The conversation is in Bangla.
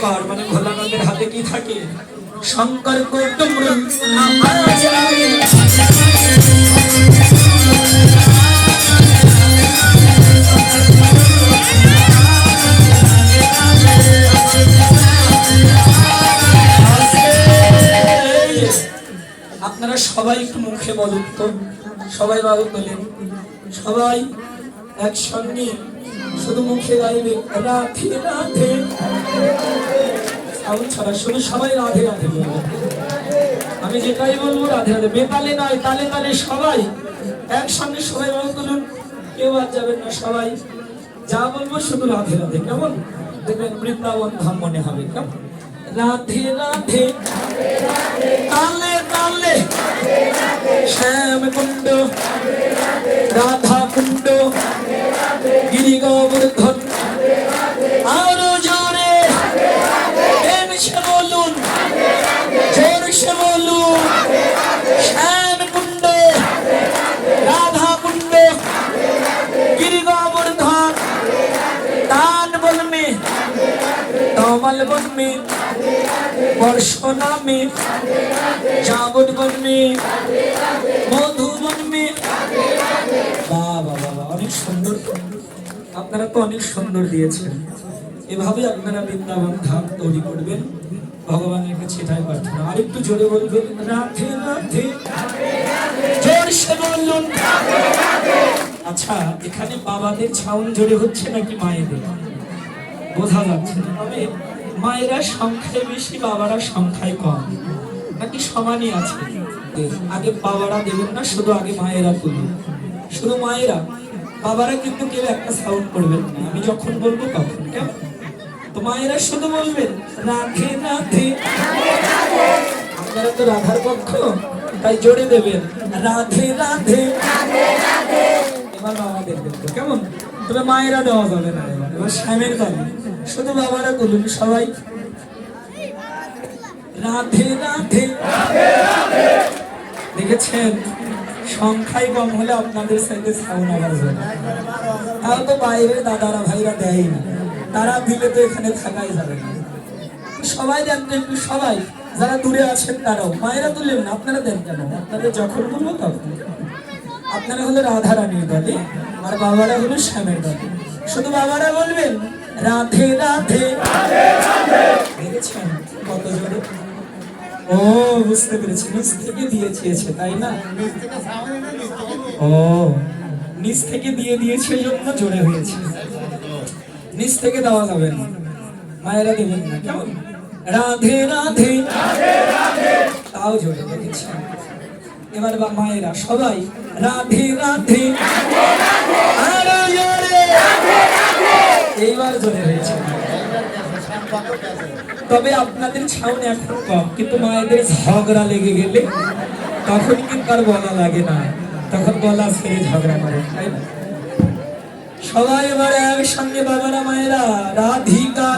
শঙ্কর মানে ভোলানাথের হাতে কি থাকে? শঙ্কর আপনারা সবাই একটু মুখে বলুন তো। সবাই বাবু তোলেন সবাই একসঙ্গে শুধু মুখে গাইবে, রাধে রাধে। সাউন্ড ছাড়া শুধু সবাই রাধে রাধে বলবে। আমি যেটাই বলব রাধে রাধে। বেতালে নয়, তালে তালে সবাই। একসঙ্গে সবাই বাবু তুলুন কেউ আর যাবেন না সবাই। যা বলব শুধু রাধে রাধে। কেমন? দেখবেন বৃন্দাবন ধাম মনে হবে। কেমন? রাধে রাধে। তালে তালে। শ্যাম কুণ্ড রাধা গিরি গোবর্ধন, আরও জোরে। সে বলুন জোরসে বলুন। শ্যাম কুণ্ড, রাধা কুণ্ড, গিরি গোবর্ধন, দান বলমে তমল বলমে বর্ষ নামে বনমে, মধু বনমে বাবা বাবা অনেক সুন্দর। আপনারা তো অনেক সুন্দর দিয়েছেন। এভাবে আপনারা বৃন্দাবন ধাম তৈরি করবেন। ভগবানের কাছে এটাই প্রার্থনা। আর একটু জোরে বলবেন, রাধে রাধে জোরসে বলুন আচ্ছা এখানে বাবাদের ছাউন জোরে হচ্ছে নাকি মায়েদের? বোঝা যাচ্ছে তবে মায়েরা সংখ্যায় বেশি, বাবারা সংখ্যায় কম। নাকি সমানই আছে? আগে বাবারা দেবেন না, শুধু আগে মায়েরা তুলবেন শুধু মায়েরা। বাবারা কিন্তু কেউ একটা সাউন্ড করবেন না। আমি যখন বলব তখন, কেমন? তো মায়েরা শুধু বলবেন, রাধে রাধে। আপনারা তো রাধার পক্ষ, তাই জোরে দেবেন, রাধে রাধে। এবার বাবা দেখবেন তো, কেমন? তবে মায়েরা দেওয়া যাবে না এবার। এবার শ্যামের শুধু বাবারা বলুন, সবাই। রাধে রাধে। দেখেছেন? সংখ্যায় কম হলে আপনাদের সাইডে সাউন্ড হবে তাও তো বাইরে দাদারা ভাইরা দেয় না। তারা দিলে তো এখানে থাকাই যাবে না। সবাই দেন একটু সবাই। যারা দূরে আছেন তারাও। মায়েরা তুললেন না আপনারা দেন কেন? আপনাদের যখন বলব তখন। আপনারা হলো রাধা রানীর দলে আর বাবারা হলো শ্যামের দলে। শুধু বাবারা বলবেন রাধে রাধে। দেখেছেন ও বুঝতে পেরেছি। নিচ থেকে দিয়ে দিয়েছে তাই না? ও নিচ থেকে দিয়ে দিয়েছে জন্য জোরে হয়েছে। নিচ থেকে দেওয়া যাবে না। মায়েরা দেবেন না কেমন? রাধে রাধে। তাও জোরে দেখেছেন এবার বা মায়েরা সবাই রাধে রাধে আরও জোরে এইবার জোরে হয়েছে তবে আপনাদের ছাউনি এখন কম, কিন্তু মায়েদের ঝগড়া লেগে গেলে তখন কিন্তু আর বলা লাগে না। তখন গলা ছেড়ে ঝগড়া করে, তাই না? সবাই এবার একসঙ্গে বাবারা, মায়েরা, রাধিকা